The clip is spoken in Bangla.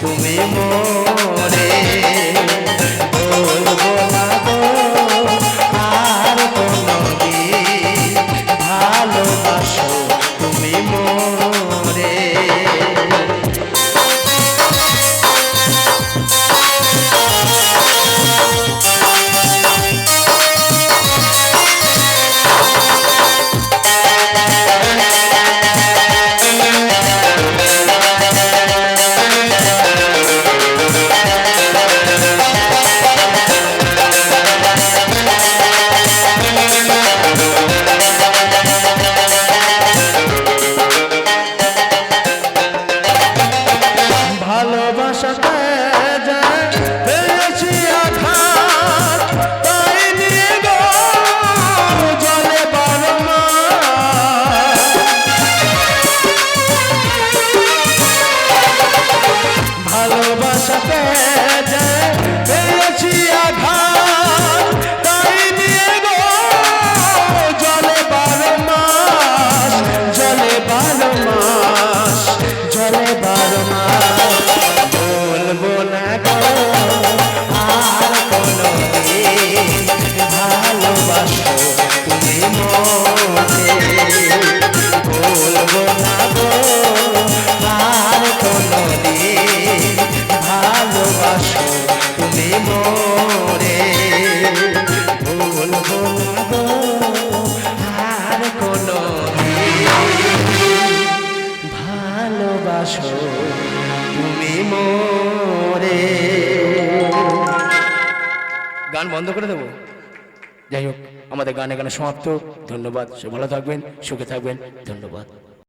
তুমি মন ভালোবাসো তুমি মোরে। গান বন্ধ করে দেবো? যাই হোক, আমাদের গানে গানে সমাপ্ত। ধন্যবাদ সে ভালো থাকবেন, সুখে থাকবেন। ধন্যবাদ।